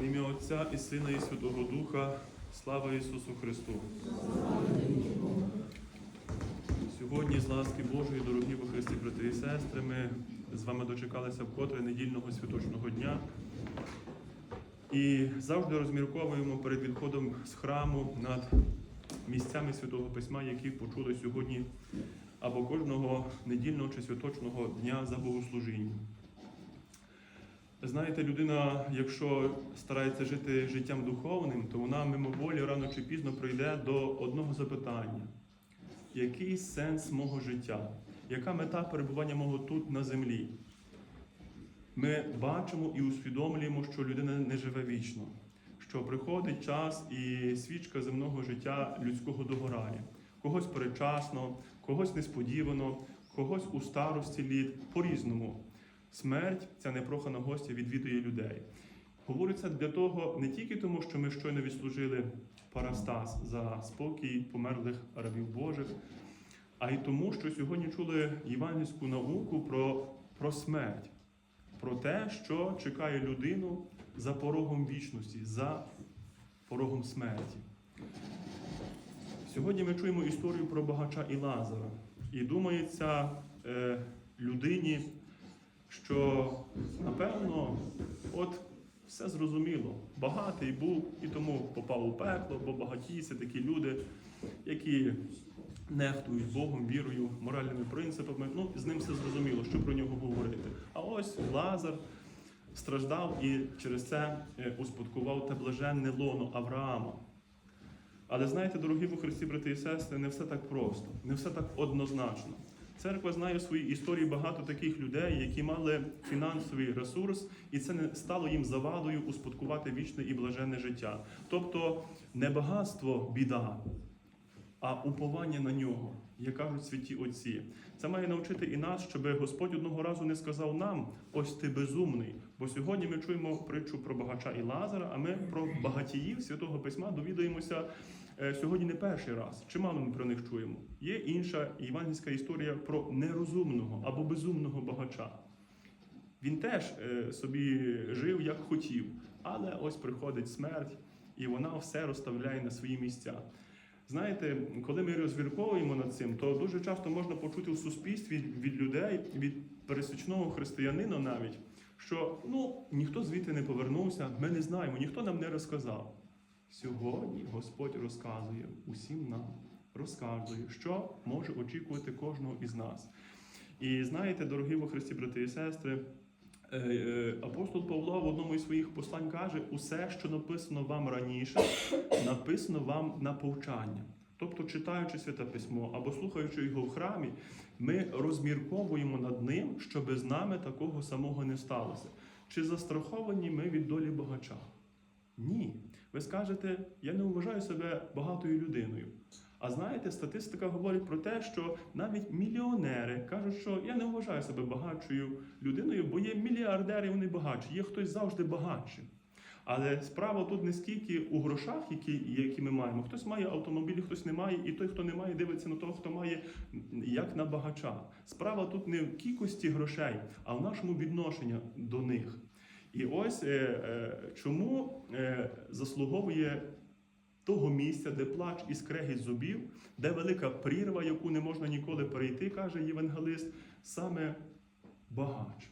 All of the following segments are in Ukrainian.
В ім'я Отця і Сина, і Святого Духа, слава Ісусу Христу. Сьогодні з ласки Божої, дорогі во Христі, брати і сестри, ми з вами дочекалися вкотре недільного святочного дня. І завжди розмірковуємо перед відходом з храму над місцями Святого Письма, які почули сьогодні або кожного недільного чи святочного дня за богослужінням. Знаєте, людина, якщо старається жити життям духовним, то вона мимоволі рано чи пізно прийде до одного запитання: який сенс мого життя? Яка мета перебування мого тут на землі? Ми бачимо і усвідомлюємо, що людина не живе вічно, що приходить час і свічка земного життя людського догорає. Когось передчасно, когось несподівано, когось у старості літ, по-різному. Смерть, ця непрохана гостя, відвідує людей. Говориться для того не тільки тому, що ми щойно відслужили парастас за спокій померлих рабів Божих, а й тому, що сьогодні чули євангельську науку про, про смерть, про те, що чекає людину за порогом вічності, за порогом смерті. Сьогодні ми чуємо історію про багача і Лазара. І думається е, людині, що напевно, от все зрозуміло. Багатий був і тому попав у пекло, бо багаті це такі люди, які нехтують Богом, вірою, моральними принципами. Ну, з ним все зрозуміло, що про нього говорити. А ось Лазар страждав і через це е, успадкував те блаженне лоно Авраама. Але знаєте, дорогі в Христі, брати і сестри, не все так просто, не все так однозначно. Церква знає в своїй історії багато таких людей, які мали фінансовий ресурс, і це не стало їм завадою успадкувати вічне і блаженне життя. Тобто не багатство біда, а уповання на нього, як кажуть святі отці. Це має навчити і нас, щоб Господь одного разу не сказав нам: ось ти безумний. Бо сьогодні ми чуємо притчу про багача і Лазара, а ми про багатіїв святого письма довідаємося сьогодні не перший раз. Чимало ми про них чуємо. Є інша євангельська історія про нерозумного або безумного багача. Він теж е, собі жив як хотів, але ось приходить смерть, і вона все розставляє на свої місця. Знаєте, коли ми розвірковуємо над цим, то дуже часто можна почути в суспільстві від людей, від пересічного християнина навіть, що ну ніхто звідти не повернувся, ми не знаємо, ніхто нам не розказав. Сьогодні Господь розказує усім нам, розказує, що може очікувати кожного із нас. І знаєте, дорогі во Христі, брати і сестри, е, е, апостол Павло в одному із своїх послань каже: усе, що написано вам раніше, написано вам на повчання. Тобто, читаючи святе письмо або слухаючи його в храмі, ми розмірковуємо над ним, щоб з нами такого самого не сталося. Чи застраховані ми від долі багача? Ні. Ви скажете, я не вважаю себе багатою людиною. А знаєте, статистика говорить про те, що навіть мільйонери кажуть, що я не вважаю себе багатшою людиною, бо є мільярдери, вони багатші, є хтось завжди багатший. Але справа тут не скільки у грошах, які, які ми маємо. Хтось має автомобіль, хтось не має, і той, хто не має, дивиться на того, хто має, як на багача. Справа тут не в кількості грошей, а в нашому відношенні до них. І ось е, е, чому е, заслуговує того місця, де плач і скрегіт зубів, де велика прірва, яку не можна ніколи перейти, каже євангелист, саме багач.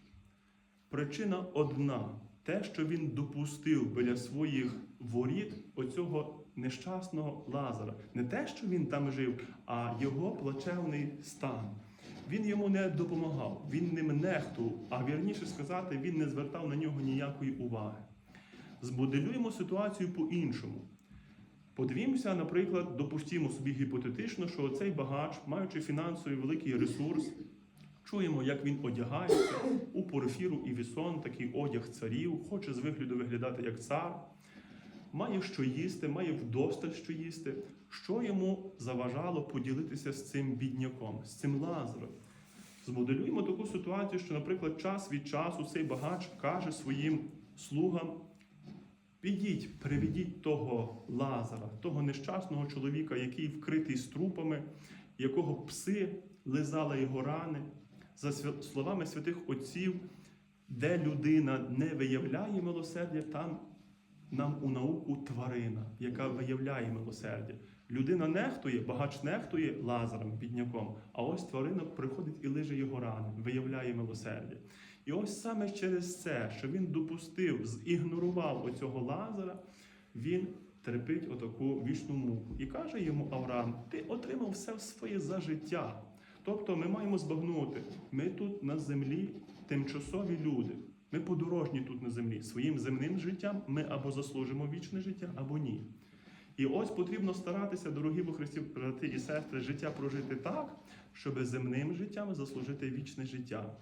Причина одна те, що він допустив біля своїх воріт оцього нещасного Лазара. Не те, що він там жив, а його плачевний стан. Він йому не допомагав, він ним нехтував, а вірніше сказати, він не звертав на нього ніякої уваги. Змоделюємо ситуацію по-іншому. Подивімося, наприклад, допустимо собі гіпотетично, що цей багач, маючи фінансовий великий ресурс, чуємо, як він одягається у порфіру і вісон, такий одяг царів, хоче з вигляду виглядати як цар, має що їсти, має вдосталь що їсти. Що йому заважало поділитися з цим бідняком, з цим лазарем? Змоделюємо таку ситуацію, що, наприклад, час від часу цей багач каже своїм слугам. Підіть, приведіть того Лазара, того нещасного чоловіка, який вкритий струпами, якого пси лизали його рани. За словами святих отців, де людина не виявляє милосердя, там нам у науку тварина, яка виявляє милосердя. Людина нехтує, багач нехтує лазаром, бідняком, а ось тварина приходить і лиже його рани, виявляє милосердя. І ось саме через це, що він допустив, зігнорував оцього лазара, він терпить отаку вічну муку. І каже йому Авраам: ти отримав все своє за життя. Тобто ми маємо збагнути, ми тут на землі тимчасові люди. Ми подорожні тут на землі. Своїм земним життям ми або заслужимо вічне життя, або ні. І ось потрібно старатися, дорогі во Христі, брати і сестри, життя прожити так, щоб земним життям заслужити вічне життя.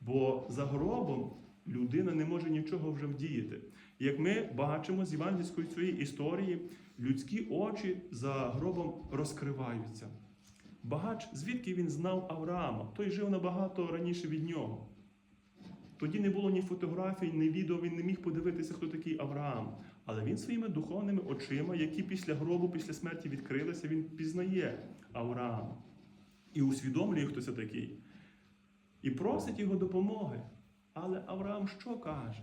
Бо за гробом людина не може нічого вже вдіяти. Як ми бачимо з євангельської цієї історії, людські очі за гробом розкриваються. Багач, звідки він знав Авраама? Той жив набагато раніше від нього. Тоді не було ні фотографій, ні відео, він не міг подивитися, хто такий Авраам. Але він своїми духовними очима, які після гробу, після смерті відкрилися, він пізнає Авраама і усвідомлює, хто це такий. І просить його допомоги. Але Авраам що каже?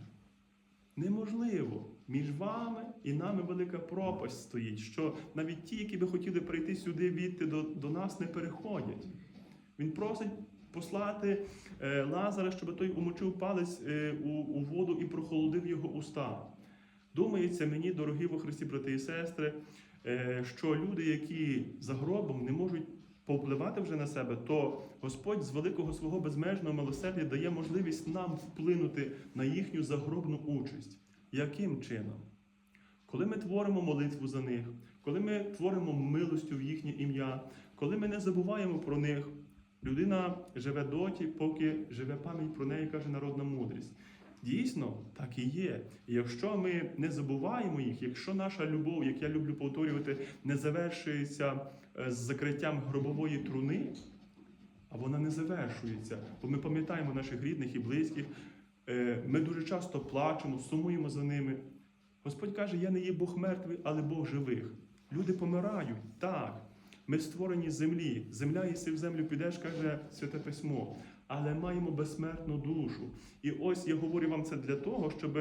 Неможливо. Між вами і нами велика пропасть стоїть, що навіть ті, які би хотіли прийти сюди, відти до, до нас, не переходять. Він просить послати е, Лазара, щоб той умочив палець е, у, воду і прохолодив його уста. Думається мені, дорогі во Христі, брати і сестри, е, що люди, які за гробом не можуть повпливати вже на себе, то Господь з великого свого безмежного милосердя дає можливість нам вплинути на їхню загробну участь. Яким чином? Коли ми творимо молитву за них, коли ми творимо милостю в їхнє ім'я, коли ми не забуваємо про них, людина живе доті, поки живе пам'ять про неї, каже народна мудрість. Дійсно, так і є. І якщо ми не забуваємо їх, якщо наша любов, як я люблю повторювати, не завершується е, з закриттям гробової труни, а вона не завершується, бо ми пам'ятаємо наших рідних і близьких, е, ми дуже часто плачемо, сумуємо за ними. Господь каже: Я не є Бог мертвий, але Бог живих. Люди помирають, так. Ми створені землі. Земля, якщо в землю підеш, каже Святе Письмо, але маємо безсмертну душу. І ось я говорю вам це для того, щоб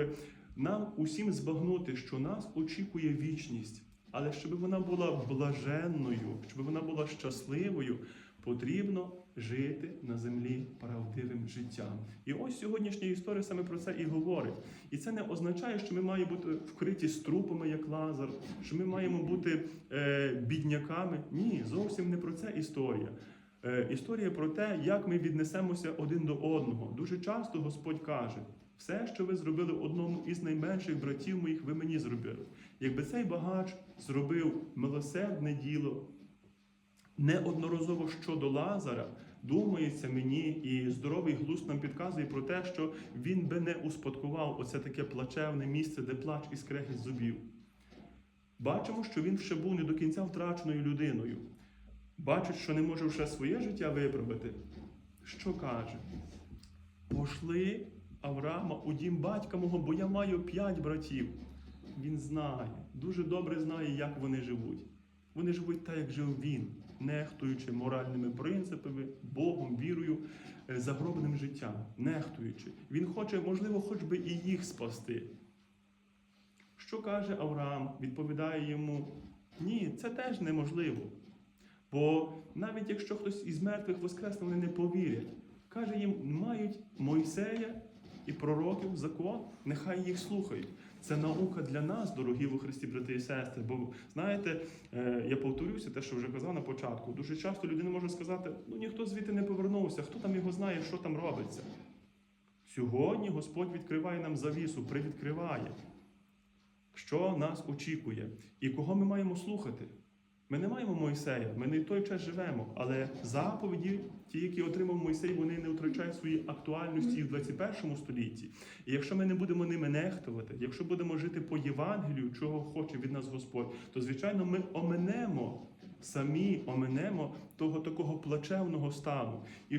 нам усім збагнути, що нас очікує вічність. Але щоб вона була блаженною, щоб вона була щасливою, потрібно жити на землі правдивим життям. І ось сьогоднішня історія саме про це і говорить. І це не означає, що ми маємо бути вкриті струпами, як Лазар, що ми маємо бути е, бідняками. Ні, зовсім не про це історія. Е, історія про те, як ми віднесемося один до одного. Дуже часто Господь каже: все, що ви зробили одному із найменших братів моїх, ви мені зробили. Якби цей багач зробив милосердне діло неодноразово щодо Лазара, думається мені, і здоровий глузд нам підказує про те, що він би не успадкував оце таке плачевне місце, де плач і скрегіт зубів. Бачимо, що він ще був не до кінця втраченою людиною. Бачить, що не може вже своє життя виправити. Що каже? Пошли Авраама у дім батька мого, бо я маю п'ять братів. Він знає, дуже добре знає, як вони живуть. Вони живуть так, як жив він, нехтуючи моральними принципами, Богом, вірою, е, загробним життям, нехтуючи. Він хоче, можливо, хоч би і їх спасти. Що каже Авраам? Відповідає йому: ні, це теж неможливо. Бо навіть якщо хтось із мертвих воскресне, вони не повірять. Каже їм, мають Мойсея і пророків закон, нехай їх слухають. Це наука для нас, дорогі во Христі, брати і сестри. Бо знаєте, е, я повторюся, те, що вже казав на початку. Дуже часто людина може сказати: ну ніхто звідти не повернувся, хто там його знає, що там робиться. Сьогодні Господь відкриває нам завісу, привідкриває, що нас очікує і кого ми маємо слухати. Ми не маємо Мойсея, ми не в той час живемо, але заповіді, ті, які отримав Мойсей, вони не втрачають свої актуальності в 21 столітті. І якщо ми не будемо ними нехтувати, якщо будемо жити по Євангелію, чого хоче від нас Господь, то звичайно ми оминемо. Самі оминемо того такого плачевного стану. І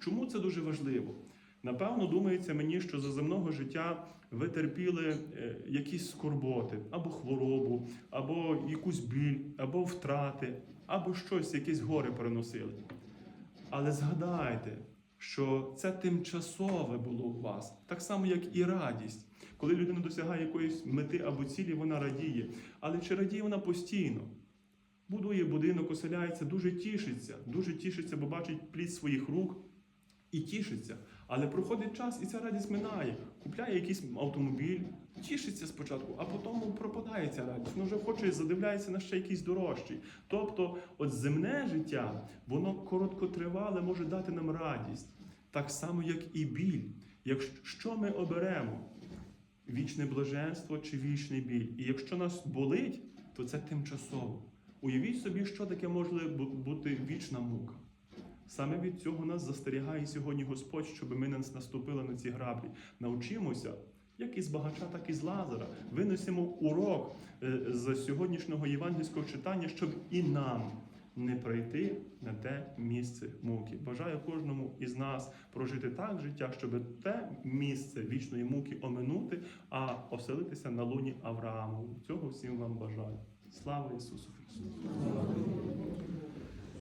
чому це дуже важливо? Напевно, думається мені, що за земного життя ви терпіли е, якісь скорботи, або хворобу, або якусь біль, або втрати, або щось, якесь горе переносили. Але згадайте, що це тимчасове було у вас, так само, як і радість. Коли людина досягає якоїсь мети або цілі, вона радіє. Але чи радіє вона постійно? Будує будинок, оселяється, дуже тішиться, дуже тішиться, бо бачить плід своїх рук і тішиться. Але проходить час, і ця радість минає. Купляє якийсь автомобіль, тішиться спочатку, а потім пропадає ця радість. Ну вже хоче задивляється на ще якийсь дорожчий. Тобто, от земне життя, воно короткотривале може дати нам радість, так само, як і біль. Якщо ми оберемо вічне блаженство чи вічний біль, і якщо нас болить, то це тимчасово. Уявіть собі, що таке може бути вічна мука. Саме від цього нас застерігає сьогодні Господь, щоб ми не наступили на ці граблі. Навчимося, як із багача, так і з Лазара. Винесемо урок е, з сьогоднішнього євангельського читання, щоб і нам не прийти на те місце муки. Бажаю кожному із нас прожити так життя, щоб те місце вічної муки оминути, а оселитися на луні Аврааму. Цього всім вам бажаю. Слава Ісусу Христу!